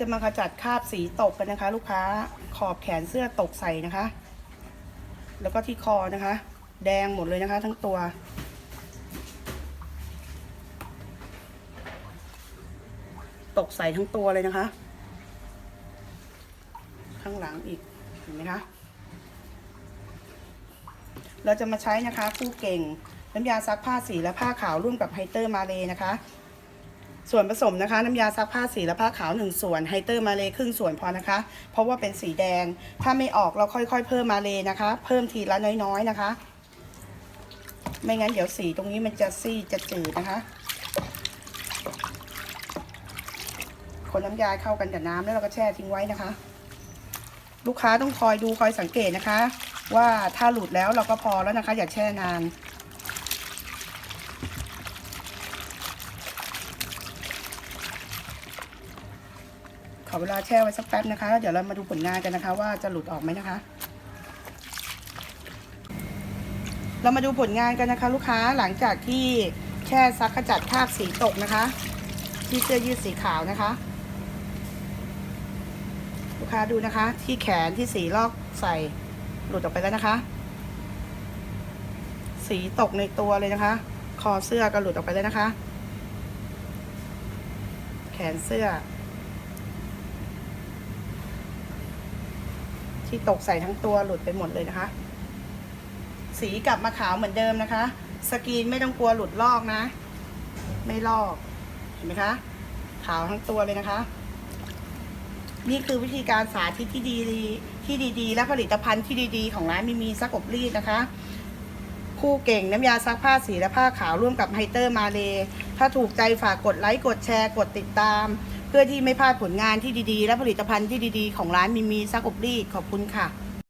จะมาขจัดคราบสีตกกันนะคะ ลูกค้าขอบแขนเสื้อตกใส่นะคะ แล้วก็ที่คอนะคะ แดงหมดเลยนะคะ ทั้งตัว ตกใส่ทั้งตัวเลยนะคะ ข้างหลังอีกเห็นไหมคะเราจะมาใช้นะคะ คู่เก่งน้ำยาซักผ้าสีและผ้าขาวร่วมกับไฮเตอร์มาเลยนะคะ ส่วนผสมนะคะ น้ำยาซักผ้าสีและผ้าขาว 1 ส่วนไฮเตอร์มาเลครึ่งส่วนพอนะคะ เพราะว่าเป็นสีแดง ถ้าไม่ออกเราค่อยๆ เพิ่มมาเลนะคะ เพิ่มทีละน้อยๆนะคะ ไม่งั้นเดี๋ยวสีตรงนี้มันจะซีจะจืดนะคะ คนน้ำยาเข้ากันกับน้ำแล้วเราก็แช่ทิ้งไว้นะคะ ลูกค้าต้องคอยดูคอยสังเกตนะคะ ว่าถ้าหลุดแล้วเราก็พอแล้วนะคะ อย่าแช่นาน อเวลาแช่ไว้สักแป๊บนะคะ แล้วเดี๋ยวเรามาดูผลงานกันนะคะ ว่าจะหลุดออกไหมนะคะ เรามาดูผลงานกันนะคะ ลูกค้าหลังจากที่แช่ซักขจัดคราบสีตกนะคะ ที่เสื้อยืดสีขาวนะคะ ลูกค้าดูนะคะ ที่แขนที่สีลอกใส่หลุดออกไปแล้วนะคะ สีตกในตัวเลยนะคะ คอเสื้อก็หลุดออกไปแล้วนะคะ แขนเสื้อ ที่ตกใส่ทั้งตัวหลุดไปหมดเลยนะคะ สีกลับมาขาวเหมือนเดิมนะคะ สกรีนไม่ต้องกลัวหลุดลอกนะ ไม่ลอกเห็นไหมคะ ขาวทั้งตัวเลยนะคะ นี่คือวิธีการสาธิตที่ดีที่ดีๆ และผลิตภัณฑ์ที่ดีๆ ของร้านมีมีซักอบรีดนะคะคู่เก่งน้ำยาซักผ้าสีและผ้าขาวร่วมกับไฮเตอร์มาเล ถ้าถูกใจฝากกดไลค์ กดแชร์ กดติดตาม พื่อที่ไม่พลาดผลงานที่ดีๆ และผลิตภัณฑ์ที่ดีๆ ของร้านมีมีซักอบรีดขอบคุณค่ะ